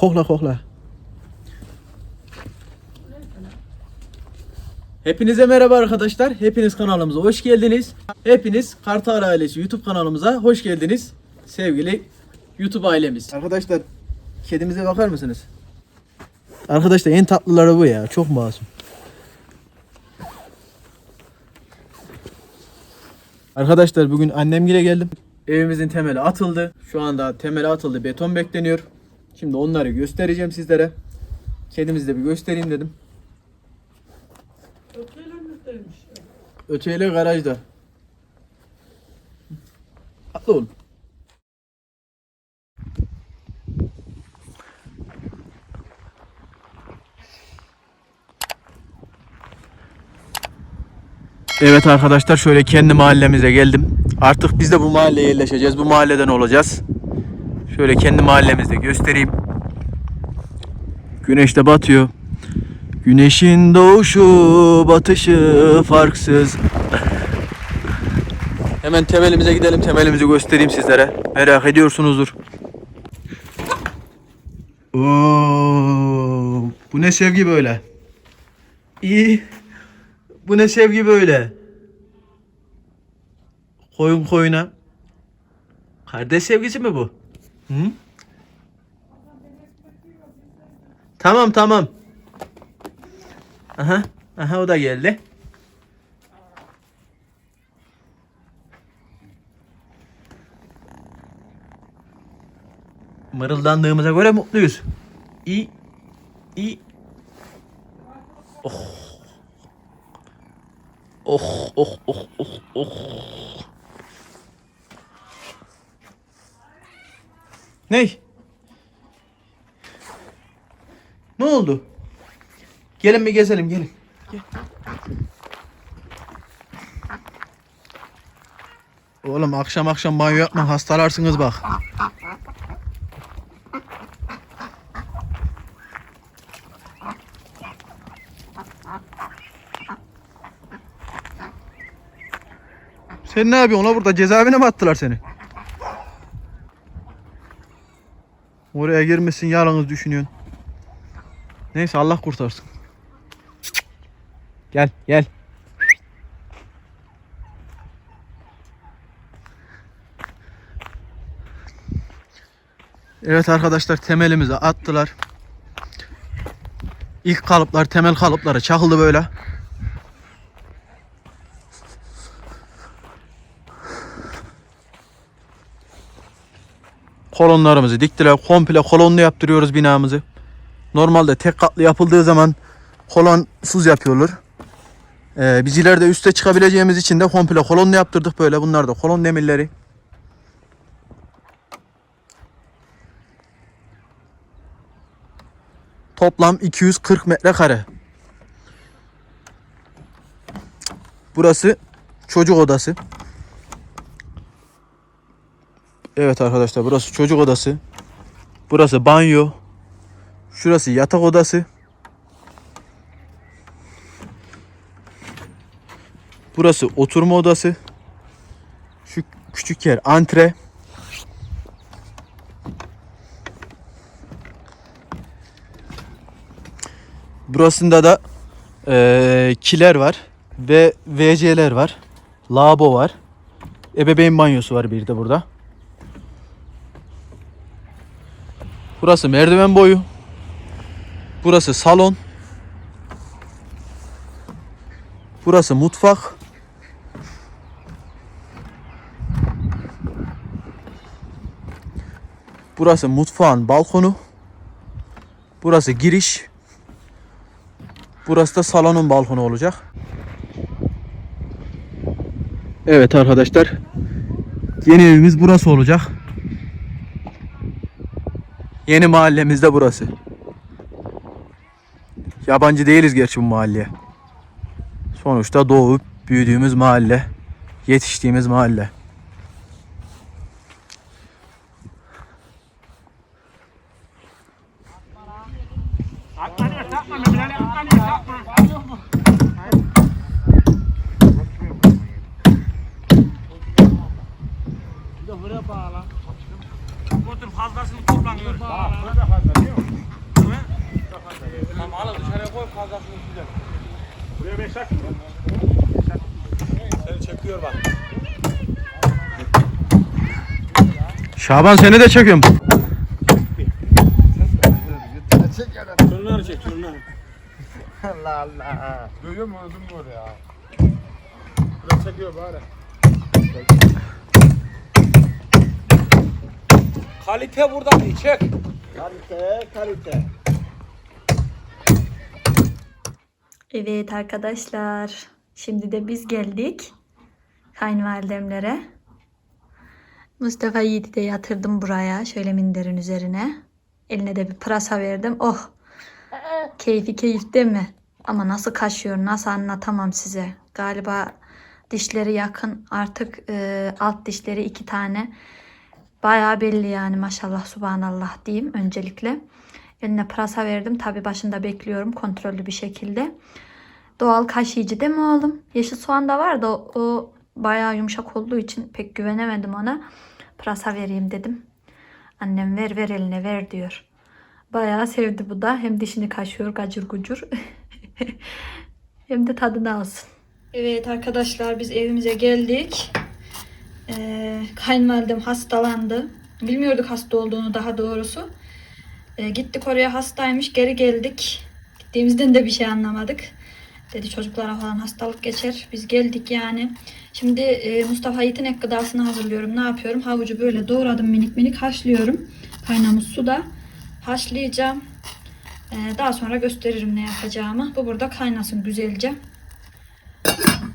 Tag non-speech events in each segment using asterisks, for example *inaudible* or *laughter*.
Kokla kokla. Hepinize merhaba arkadaşlar. Hepiniz kanalımıza hoş geldiniz. Hepiniz Kartal Ailesi YouTube kanalımıza hoş geldiniz. Sevgili YouTube ailemiz. Arkadaşlar kedimize bakar mısınız? Arkadaşlar en tatlıları bu ya. Çok masum. Arkadaşlar bugün annemgile geldim. Evimizin temeli atıldı. Şu anda temeli atıldı. Beton bekleniyor. Şimdi onları göstereceğim sizlere. Kedimizi de bir göstereyim dedim. Öteyle garajda. Atla oğlum. Evet arkadaşlar şöyle kendi mahallemize geldim. Artık biz de bu mahalleye yerleşeceğiz. Bu mahalleden olacağız. Şöyle kendi mahallemizde göstereyim. Güneş de batıyor. Güneşin doğuşu batışı farksız. Hemen temelimize gidelim. Temelimizi göstereyim sizlere. Merak ediyorsunuzdur. Bu ne sevgi böyle? İyi. Bu ne sevgi böyle? Koyun koyuna. Kardeş sevgisi mi bu? Hı? Tamam tamam. Aha. Aha o da geldi. Mırıldandığımıza göre mutluyuz. İyi. İyi. Oh. Oh oh oh oh oh. Ney? Ne oldu? Gelin bir gezelim gelin. Gel. Oğlum akşam akşam banyo yapma hastalarsınız bak. Sen ne yapıyorsun la burada cezaevine mi attılar seni? Oraya girmişsin yalnız düşünüyorsun. Neyse Allah kurtarsın. Gel gel. Evet arkadaşlar temelimizi attılar. İlk kalıplar temel kalıpları çakıldı böyle. Kolonlarımızı diktiler. Komple kolonlu yaptırıyoruz binamızı. Normalde tek katlı yapıldığı zaman kolonsuz yapıyorlar. Ee, biz ileride üste çıkabileceğimiz için de komple kolonlu yaptırdık böyle. Bunlar da kolon demirleri. Toplam 240 metrekare. Burası çocuk odası. Evet arkadaşlar burası çocuk odası. Burası banyo. Şurası yatak odası. Burası oturma odası. Şu küçük yer antre. Burasında da eee, kiler var ve WC'ler var. Lavabo var. Ebeveyn banyosu var bir de burada. Burası merdiven boyu. Burası salon. Burası mutfak. Burası mutfağın balkonu. Burası giriş. Burası da salonun balkonu olacak. Evet arkadaşlar. Yeni evimiz burası olacak. Yeni mahallemiz de burası. Yabancı değiliz gerçi bu mahalleye. Sonuçta doğup büyüdüğümüz mahalle, yetiştiğimiz mahalle götür fazlasını toplanıyoruz. Bak burada fazla değil mi? Değil mi? Tamam alın dışarıya koy fazlasını güzel. Buraya beş at. Seni çekiyor bak. Şaban seni de çekiyorum. Çek ya da. Turnları çek turnları. Allah Allah. Duyuyor musun ödüm var ya? Biraz çekiyor bari. Kalite burada değil çek. Kalite, kalite. Evet arkadaşlar. Şimdi de biz geldik. Kayınvalidemlere. Mustafa Yiğit'i de yatırdım buraya. Şöyle minderin üzerine. Eline de bir pırasa verdim. Oh. Keyfi keyif değil mi? Ama nasıl kaşıyor, nasıl anlatamam size. Galiba dişleri yakın. Artık e, alt dişleri iki tane. Bayağı belli yani maşallah subhanallah diyeyim öncelikle. Eline pırasa verdim. Tabi başında bekliyorum kontrollü bir şekilde. Doğal kaşıyıcı değil mi oğlum? Yeşil soğan da var da o, o bayağı yumuşak olduğu için pek güvenemedim ona. Pırasa vereyim dedim. Annem ver ver eline ver diyor. Bayağı sevdi bu da. Hem dişini kaşıyor gacır gucur. *laughs* hem de tadını alsın. Evet arkadaşlar biz evimize geldik. Ee, kayınvalidem hastalandı. Bilmiyorduk hasta olduğunu daha doğrusu. Ee, gittik oraya hastaymış geri geldik. Gittiğimizden de bir şey anlamadık. Dedi çocuklara falan hastalık geçer. Biz geldik yani. Şimdi e, Mustafa Yiğit'in ek gıdasını hazırlıyorum. Ne yapıyorum? Havucu böyle doğradım minik minik haşlıyorum. Kaynamış suda haşlayacağım. Ee, daha sonra gösteririm ne yapacağımı. Bu burada kaynasın güzelce.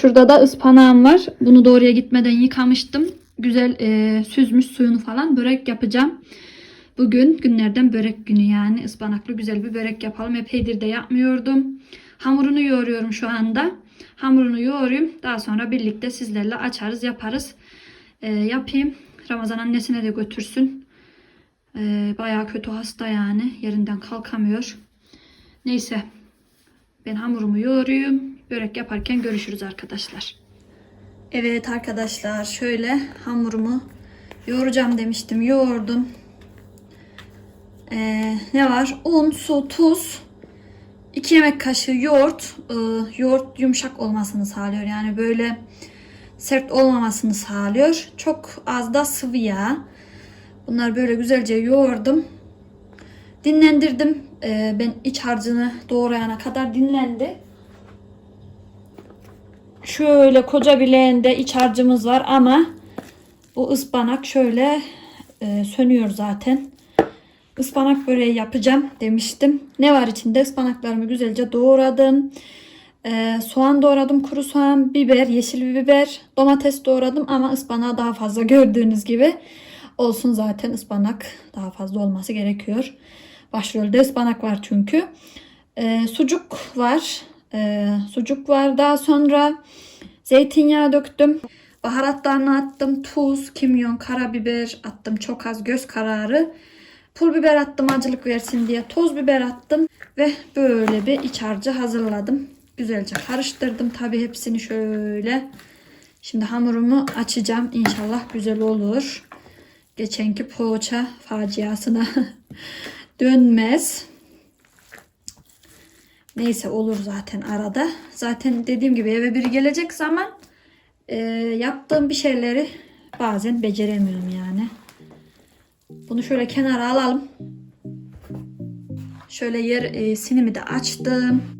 Şurada da ıspanağım var. Bunu doğruya gitmeden yıkamıştım. Güzel e, süzmüş suyunu falan börek yapacağım. Bugün günlerden börek günü yani ıspanaklı güzel bir börek yapalım. Epeydir de yapmıyordum. Hamurunu yoğuruyorum şu anda. Hamurunu yoğurayım. Daha sonra birlikte sizlerle açarız yaparız. E, yapayım. Ramazan annesine de götürsün. E, bayağı kötü hasta yani. Yerinden kalkamıyor. Neyse. Ben hamurumu yoğuruyum. Börek yaparken görüşürüz arkadaşlar. Evet arkadaşlar şöyle hamurumu yoğuracağım demiştim. Yoğurdum. Ee, ne var? Un, su, tuz. 2 yemek kaşığı yoğurt. Ee, yoğurt yumuşak olmasını sağlıyor. Yani böyle sert olmamasını sağlıyor. Çok az da sıvı yağ. Bunlar böyle güzelce yoğurdum. Dinlendirdim. Ee, ben iç harcını doğrayana kadar dinlendi. Şöyle koca bileğinde iç harcımız var ama bu ıspanak şöyle e, sönüyor zaten. Ispanak böreği yapacağım demiştim. Ne var içinde? Ispanaklarımı güzelce doğradım. E, soğan doğradım, kuru soğan, biber, yeşil biber, domates doğradım ama ıspanağı daha fazla gördüğünüz gibi olsun zaten ıspanak daha fazla olması gerekiyor. Başrolde ıspanak var çünkü. E, sucuk var. E, sucuk var. Daha sonra zeytinyağı döktüm. Baharatlarını attım. Tuz, kimyon, karabiber attım. Çok az göz kararı. Pul biber attım acılık versin diye. Toz biber attım. Ve böyle bir iç harcı hazırladım. Güzelce karıştırdım. Tabi hepsini şöyle. Şimdi hamurumu açacağım. İnşallah güzel olur. Geçenki poğaça faciasına *laughs* dönmez. Neyse olur zaten arada. Zaten dediğim gibi eve biri gelecek zaman e, yaptığım bir şeyleri bazen beceremiyorum yani. Bunu şöyle kenara alalım. Şöyle yer e, sinimi de açtım.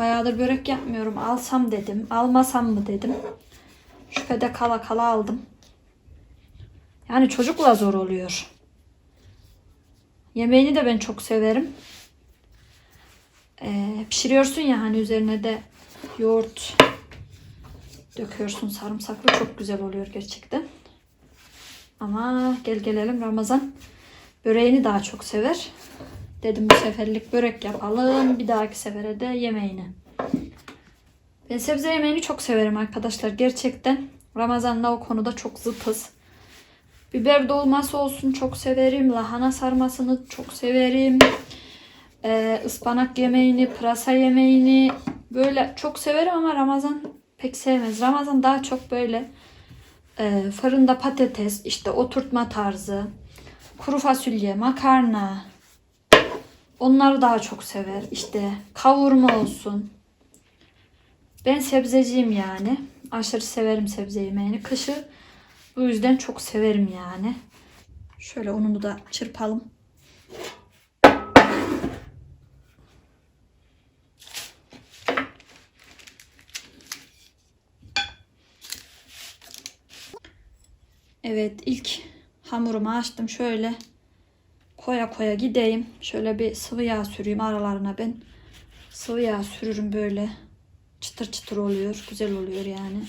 Bayağıdır börek yapmıyorum. Alsam dedim. Almasam mı dedim. Şüphede kala kala aldım. Yani çocukla zor oluyor. Yemeğini de ben çok severim. Ee, pişiriyorsun ya hani üzerine de yoğurt döküyorsun sarımsaklı çok güzel oluyor gerçekten. Ama gel gelelim Ramazan böreğini daha çok sever. Dedim bu seferlik börek yapalım. Bir dahaki sefere de yemeğini. Ben sebze yemeğini çok severim arkadaşlar. Gerçekten Ramazan'la o konuda çok zıtız. Biber dolması olsun çok severim. Lahana sarmasını çok severim. Ee, ıspanak yemeğini, pırasa yemeğini böyle çok severim ama Ramazan pek sevmez. Ramazan daha çok böyle e, fırında patates, işte oturtma tarzı, kuru fasulye, makarna, Onları daha çok sever. İşte kavurma olsun. Ben sebzeciyim yani. Aşırı severim sebze yemeğini. Kışı bu yüzden çok severim yani. Şöyle ununu da çırpalım. Evet ilk hamurumu açtım şöyle koya koya gideyim. Şöyle bir sıvı yağ süreyim aralarına ben. Sıvı yağ sürürüm böyle. Çıtır çıtır oluyor. Güzel oluyor yani.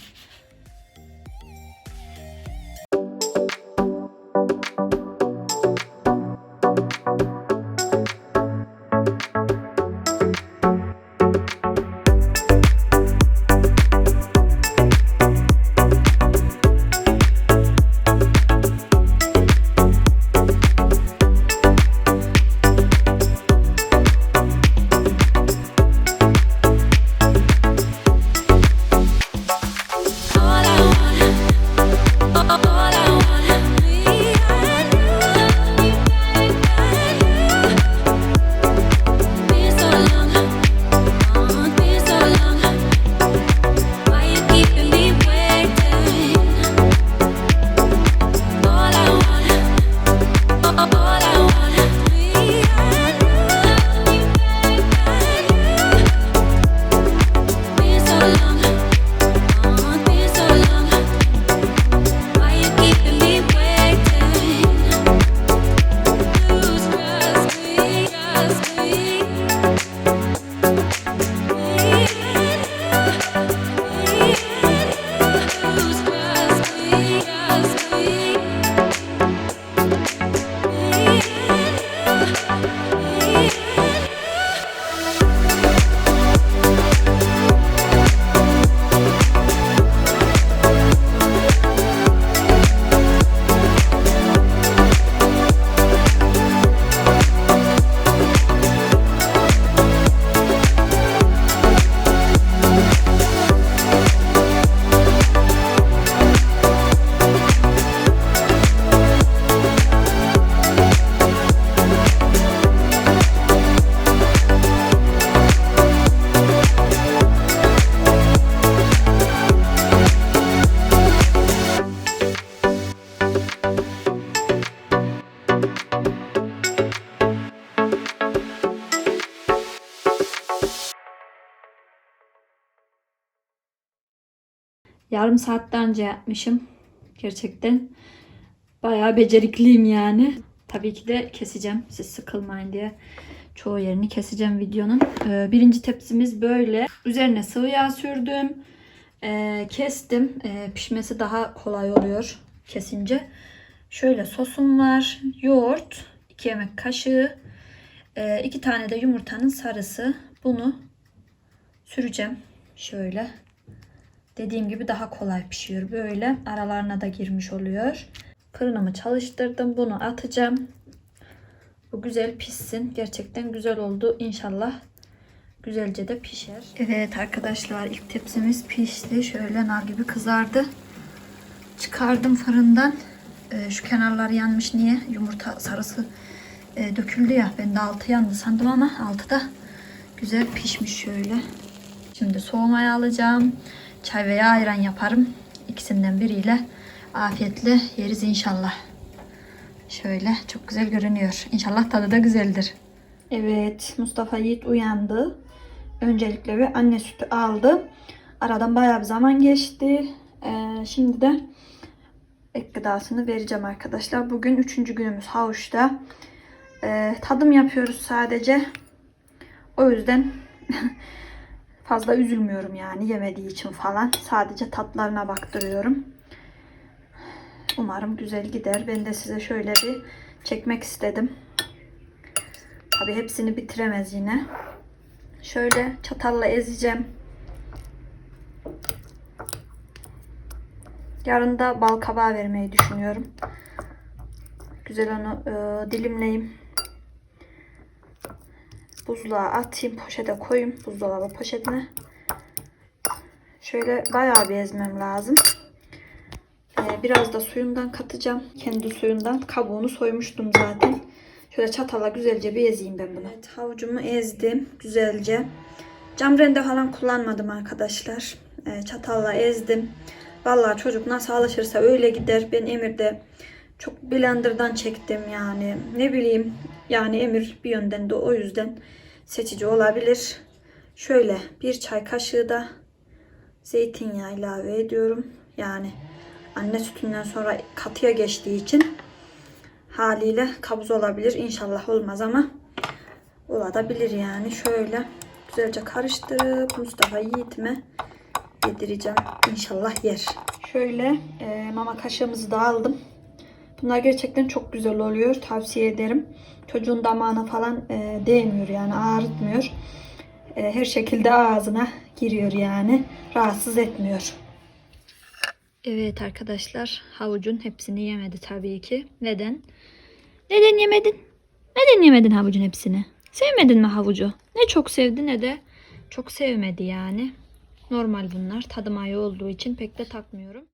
Yarım saatten önce yapmışım. Gerçekten bayağı becerikliyim yani. Tabii ki de keseceğim siz sıkılmayın diye. Çoğu yerini keseceğim videonun. Ee, birinci tepsimiz böyle. Üzerine sıvı yağ sürdüm. Ee, kestim. Ee, pişmesi daha kolay oluyor kesince. Şöyle sosum var. Yoğurt. 2 yemek kaşığı. 2 tane de yumurtanın sarısı. Bunu süreceğim. Şöyle. Dediğim gibi daha kolay pişiyor. Böyle aralarına da girmiş oluyor. Fırınımı çalıştırdım. Bunu atacağım. Bu güzel pişsin. Gerçekten güzel oldu. İnşallah güzelce de pişer. Evet arkadaşlar ilk tepsimiz pişti. Şöyle nar gibi kızardı. Çıkardım fırından. Ee, şu kenarlar yanmış. Niye? Yumurta sarısı e, döküldü ya. Ben de altı yandı sandım ama altı da güzel pişmiş şöyle. Şimdi soğumaya alacağım. Çay veya ayran yaparım. İkisinden biriyle afiyetle yeriz inşallah. Şöyle çok güzel görünüyor. İnşallah tadı da güzeldir. Evet Mustafa Yiğit uyandı. öncelikle bir anne sütü aldım. Aradan bayağı bir zaman geçti. Ee, şimdi de ek gıdasını vereceğim arkadaşlar. Bugün üçüncü günümüz havuçta. Ee, tadım yapıyoruz sadece. O yüzden *laughs* fazla üzülmüyorum yani yemediği için falan. Sadece tatlarına baktırıyorum. Umarım güzel gider. Ben de size şöyle bir çekmek istedim. Tabi hepsini bitiremez yine. Şöyle çatalla ezeceğim. Yarın da bal kabağı vermeyi düşünüyorum. Güzel onu e, dilimleyeyim. Buzluğa atayım, poşete koyayım. Buzdolabı poşetine. Şöyle bayağı bir ezmem lazım. Ee, biraz da suyundan katacağım. Kendi suyundan. Kabuğunu soymuştum zaten. Şöyle çatala güzelce bir ezeyim ben bunu. Evet, havucumu ezdim güzelce. Cam rende falan kullanmadım arkadaşlar. Ee, çatalla ezdim. Vallahi çocuk nasıl alışırsa öyle gider. Ben Emir'de çok blenderdan çektim yani. Ne bileyim yani Emir bir yönden de o yüzden seçici olabilir. Şöyle bir çay kaşığı da zeytinyağı ilave ediyorum. Yani anne sütünden sonra katıya geçtiği için haliyle kabuz olabilir. İnşallah olmaz ama olabilir yani. Şöyle güzelce karıştırıp Mustafa Yiğit'ime yedireceğim. İnşallah yer. Şöyle e, mama kaşığımızı da aldım. Bunlar gerçekten çok güzel oluyor. Tavsiye ederim. Çocuğun damağına falan e, değmiyor yani ağrıtmıyor. E, her şekilde ağzına giriyor yani. Rahatsız etmiyor. Evet arkadaşlar havucun hepsini yemedi tabii ki. Neden? Neden yemedin? Neden yemedin havucun hepsini? Sevmedin mi havucu? Ne çok sevdi ne de çok sevmedi yani. Normal bunlar. Tadım ayı olduğu için pek de takmıyorum.